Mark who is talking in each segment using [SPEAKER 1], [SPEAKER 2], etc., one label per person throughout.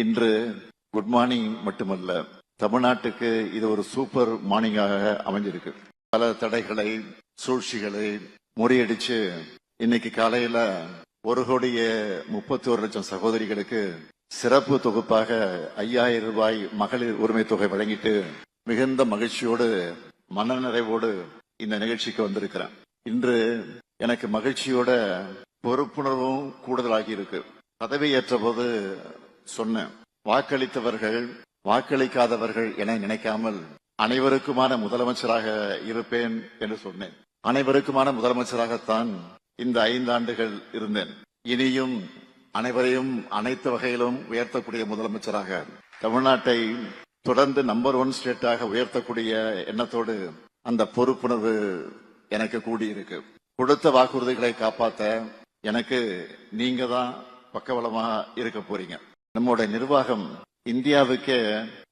[SPEAKER 1] இன்று good morning மட்டுமல்ல தமிழ்நாட்டுக்கு இது ஒரு சூப்பர் மார்னிங்காக அமைஞ்சிருக்கு. பல தடைகளை சூழ்ச்சிகளை முறியடிச்சு இன்னைக்கு காலையில ஒரு கோடியே முப்பத்தி ஒரு லட்சம் சகோதரிகளுக்கு சிறப்பு தொகுப்பாக ஐயாயிரம் ரூபாய் மகளிர் உரிமை தொகை வழங்கிட்டு மிகுந்த மகிழ்ச்சியோடு மனநிறைவோடு இந்த நிகழ்ச்சிக்கு வந்திருக்கிறேன். இன்று எனக்கு மகிழ்ச்சியோட பொறுப்புணர்வும் கூடுதலாகி இருக்கு. பதவியேற்ற போது சொன்னேன். வாக்களித்தவர்கள் வாக்களிக்காதவர்கள் என நினைக்காமல் அனைவருக்குமான முதலமைச்சராக இருப்பேன் என்று சொன்னேன். அனைவருக்குமான முதலமைச்சராகத்தான் இந்த ஐந்தாண்டுகள் இருந்தேன். இனியும் அனைவரையும் அனைத்து வகையிலும் உயர்த்தக்கூடிய முதலமைச்சராக தமிழ்நாட்டை தொடர்ந்து நம்பர் ஒன் ஸ்டேட்டாக உயர்த்தக்கூடிய எண்ணத்தோடு அந்த பொறுப்புணர்வு எனக்கு கூடியிருக்கு. கொடுத்த வாக்குறுதிகளை காப்பாத்த எனக்கு நீங்க தான் பக்கபலமா இருக்க போறீங்க. நம்முடைய நிர்வாகம் இந்தியாவுக்கே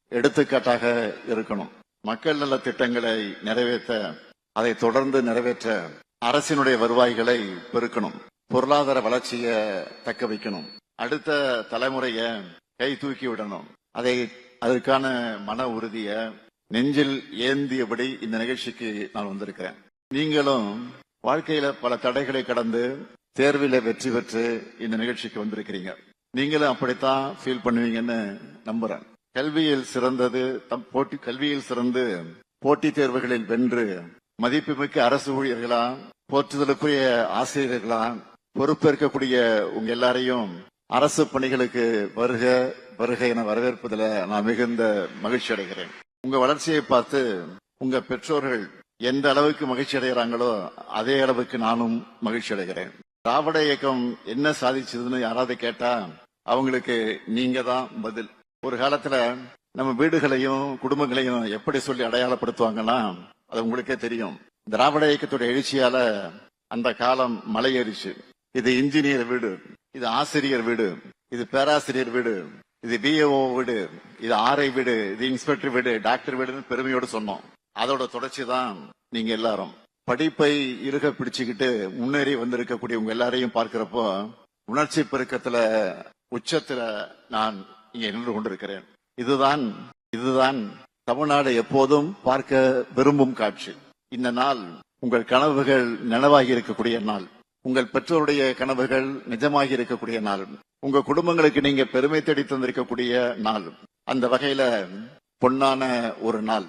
[SPEAKER 1] எடுத்துக்காட்டாக இருக்கணும். மக்கள் நல திட்டங்களை நிறைவேற்ற அதை தொடர்ந்து நிறைவேற்ற அரசினுடைய வருவாய்களை பெருக்கணும். பொருளாதார வளர்ச்சியை தக்க வைக்கணும். அடுத்த தலைமுறைய கை தூக்கி விடணும். அதை அதற்கான மன உறுதிய நெஞ்சில் ஏந்தியபடி இந்த நிகழ்ச்சிக்கு நான் வந்திருக்கிறேன். நீங்களும் வாழ்க்கையில பல தடைகளை கடந்து தேர்வில வெற்றி பெற்று இந்த நிகழ்ச்சிக்கு வந்திருக்கிறீங்க. நீங்களும் அப்படித்தான் ஃபீல் பண்ணுவீங்கன்னு நம்புறேன். கல்வியில் சிறந்தது தம் போட்டி கல்வியில் சிறந்து போட்டித் தேர்வுகளில் வென்று மதிப்புமிக்க அரசு ஊழியர்களா போற்றுதலுக்குரிய ஆசிரியர்களா பொறுப்பேற்கக்கூடிய உங்க எல்லாரையும் அரசு பணிகளுக்கு வருக வருக என வரவேற்பதில் நான் மிகுந்த மகிழ்ச்சி அடைகிறேன். உங்க வளர்ச்சியை பார்த்து உங்க பெற்றோர்கள் எந்த அளவுக்கு மகிழ்ச்சி அடைகிறாங்களோ அதே அளவுக்கு நானும் மகிழ்ச்சி அடைகிறேன். திராவிட இயக்கம் என்ன சாதிச்சதுன்னு யாராவது கேட்டா அவங்களுக்கு நீங்க தான் பதில். ஒரு காலத்துல நம்ம வீடுகளையும் குடும்பங்களையும் எப்படி சொல்லி அடையாளப்படுத்துவாங்கன்னா அது உங்களுக்கே தெரியும். திராவிட இயக்கத்துடைய எழுச்சியால அந்த காலம் மலையேறிச்சு. இது இன்ஜினியர் வீடு இது ஆசிரியர் வீடு இது பேராசிரியர் வீடு இது பிஏஓ வீடு இது ஆர்ஐ வீடு இது இன்ஸ்பெக்டர் வீடு டாக்டர் வீடுன்னு பெருமையோடு சொன்னோம். அதோட தொடர்ச்சி தான் நீங்க எல்லாரும். படிப்பை இருக பிடிச்சுக்கிட்டு முன்னேறி வந்திருக்கக்கூடிய உங்க எல்லாரையும் பார்க்கிறப்போ உணர்ச்சி பெருக்கத்துல உச்சத்தில் நான் இங்கே நின்று கொண்டிருக்கிறேன். இதுதான் இதுதான் தமிழ்நாடு எப்போதும் பார்க்க விரும்பும் காட்சி. இந்த நாள் உங்கள் கனவுகள் நனவாகி இருக்கக்கூடிய நாள். உங்கள் பெற்றோருடைய கனவுகள் நிஜமாகி இருக்கக்கூடிய நாள். உங்க குடும்பங்களுக்கு நீங்க பெருமை தேடி தந்திருக்கக்கூடிய நாள். அந்த வகையில பொன்னான ஒரு நாள்.